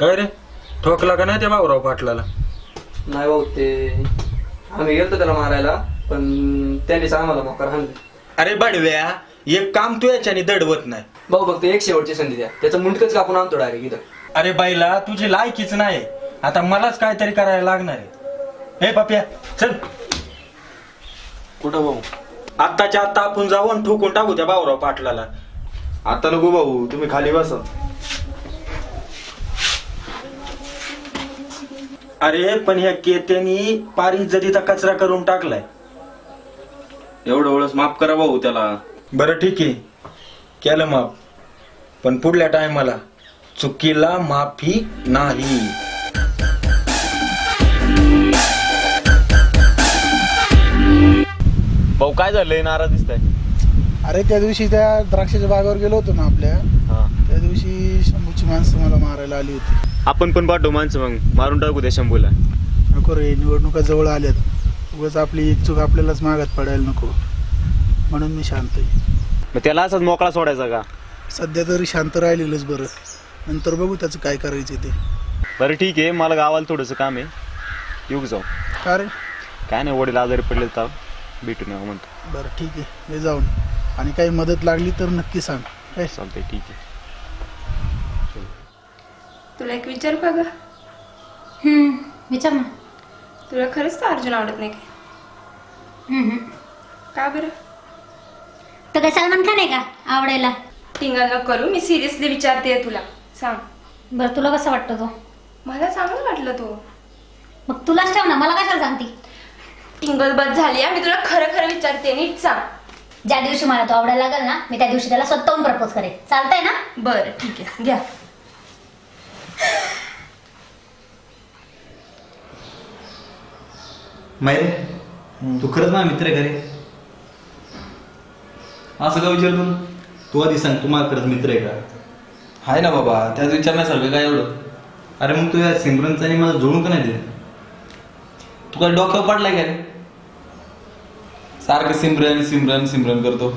काय रे? ठोकला का नाही त्या भाऊराव पाटलाला? नाही भाऊ ते आम्ही गेलतो त्याला मारायला पण त्यांनीच आम्हाला मोकार हाणले अरे बडव्या एक काम तू याच्याने दडवत नाही. भाऊ फक्त एक शेवटची संधी द्या. त्याचं मुंडकच कापून आणतो डायरेक्ट इथं. अरे बाईला तुझी लायकीच नाही. आता मलाच काहीतरी करायला लागणार आहे. हे पाप्या चल. कुठं भाऊ? आत्ताच्या आत्ता आपण जाऊन ठोकून टाकू त्या भाऊराव पाटलाला. आता नको भाऊ तुम्ही खाली बसा. अरे पण ह्या केत्यानी पार इज्जतीचा कचरा करून टाकलाय. एवढं वेळेस माफ करा भाऊ त्याला. बरं ठीक आहे. केलं माफ. पण पुढल्या टायमाला चुकीला माफी नाही. भाऊ काय झालंय नाराज दिसताय. अरे त्या दिवशी त्या द्राक्षाच्या बागावर गेलो होतो ना आपल्या. त्या दिवशी शंभूची माणसं मला मारायला आली होती. आपण पण पाठवू माणसं मग. मारून टाकू त्या शंभूला. नको रे निवडणुका जवळ आल्यात. उगाच आपली एक चूक आपल्यालाच मागत पडायला नको. म्हणून मी शांत आहे. मग त्याला असाच मोकळा सोडायचा का? सध्या तरी शांत राहिलेलंच बरं. नंतर बघू त्याचं काय करायचं ते. बरं ठीक आहे मला गावाला थोडंसं काम आहे. येऊ जाऊ? का रे? काय नाही वडील आजारी पडले तर भेटून यावं म्हणतो. बरं ठीक आहे ये जाऊन. आणि काही मदत लागली तर नक्की सांग. काय? चालतंय ठीक आहे. तुला एक विचारू का ग? विचार ना. तुला खरंच तर अर्जुन आवडत नाही काय. का बरं? तर काय सलमान खान आहे का आवडायला? टिंगल न करू मी सिरियसली विचारते तुला. सांग. बरं तुला कसं वाटतं तो? मला चांगलं वाटलं तो. मग तुलाच ठेव ना मला कशाला सांगते? टिंगल बस झाली मी तुला खरं खरं विचारते नीट सांग. ज्या दिवशी मला तो आवडायला लागेल ना मी त्या दिवशी त्याला स्वतःहून प्रपोज करेन. चालतंय ना? बरं ठीक आहे. घ्या. माहिती तू खरंच माझा मित्र आहे का रे? असं का विचारतो तू. आधी सांग तू माझा खरंच मित्र आहे का? आहे ना बाबा त्यात विचारण्यासारखं काय एवढं? अरे मग तू या सिमरनचं आणि मला जोडून का नाही दिलं? तू काय डोक्यावर पडलाय काय सारखं सिमरन सिमरन सिमरन करतो.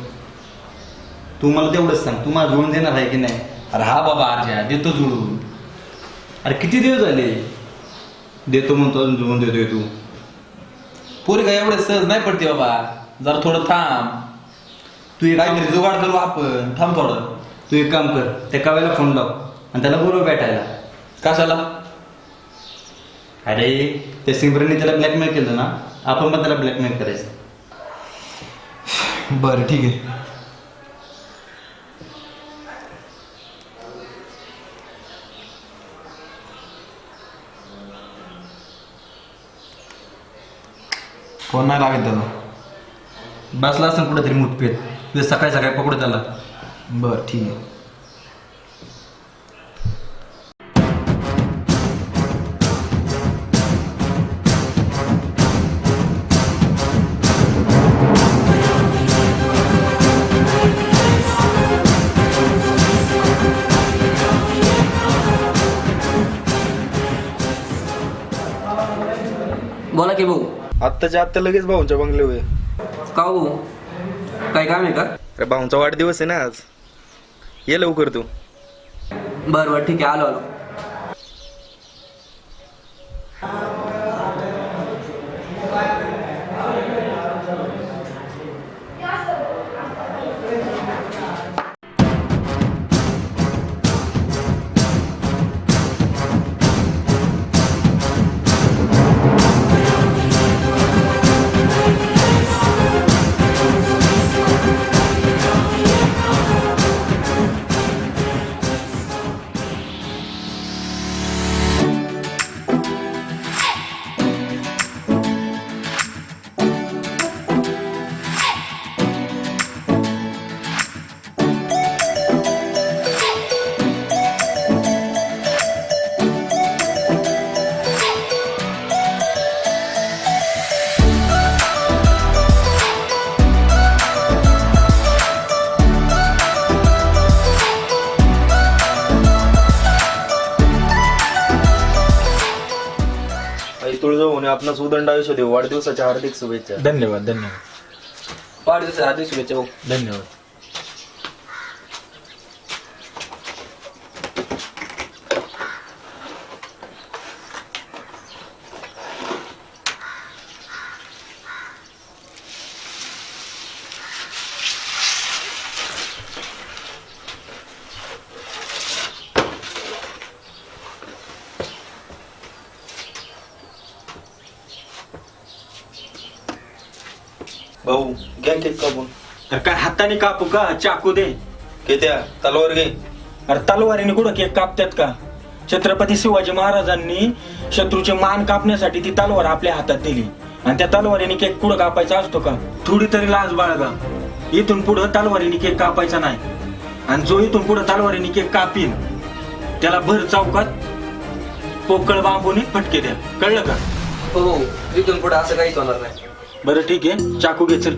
तू मला तेवढंच सांग तू मला जोडून देणार आहे की नाही? अरे हा बाबा अर्जा देतो जुळून अरे किती दिवस झाले? देतो म्हणतो अजून जोडून देतोय तू. पोरगा एवढे एवढं सहज नाही पडते बाबा. जरा थोडं थांब. तू एक काहीतरी जुगाड करू आपण. थांब थोडं. तू एक काम कर. त्या काव्याला फोन लाव आणि त्याला बरोबर भेटायला. कशाला? अरे त्या सिमरनने त्याला ब्लॅकमेल केलं ना. आपण पण त्याला ब्लॅकमेल करायचं. बरं ठीक आहे. फोन नाही लागत त्याचा. बसला असं कुठेतरी मुठपेत तुझे सकाळी सकाळी पकडू त्याला. बरं ठीक आहे. बोला की भाऊ. आत्ताच्या आत्ता लगेच भाऊंच्या बंगले होय का हो? काय काम आहे का? अरे भाऊंचा वाढदिवस आहे ना आज. ये लवकर तू. बरं बरं ठीक आहे आलो आलो. तुळजाभवानी आपणास उदंड आयुष्य देऊ. वाढदिवसाच्या हार्दिक शुभेच्छा. धन्यवाद धन्यवाद. वाढदिवस हार्दिक शुभेच्छा. भाऊ धन्यवाद. भाऊ घ्या केक कापून अरे काय हाताने कापू का? चाकू दे. केत्या तलवार घे. अरे तलवारीने कुठं केक कापतात का? छत्रपती शिवाजी महाराजांनी शत्रूचे मान कापण्यासाठी ती तलवार आपल्या हातात दिली. आणि त्या तलवारीने केक कुठं कापायचा असतो का? थोडी तरी लाज बाळगा. इथून पुढं तलवारीने केक कापायचा नाही. आणि जो इथून पुढं तलवारीने केक कापील त्याला भर चौकात पोकळ बांबूने फटके द्या. कळलं का? हो हो इथून पुढे असं काहीच होणार नाही. बरं ठीक आहे. चाकू घे चल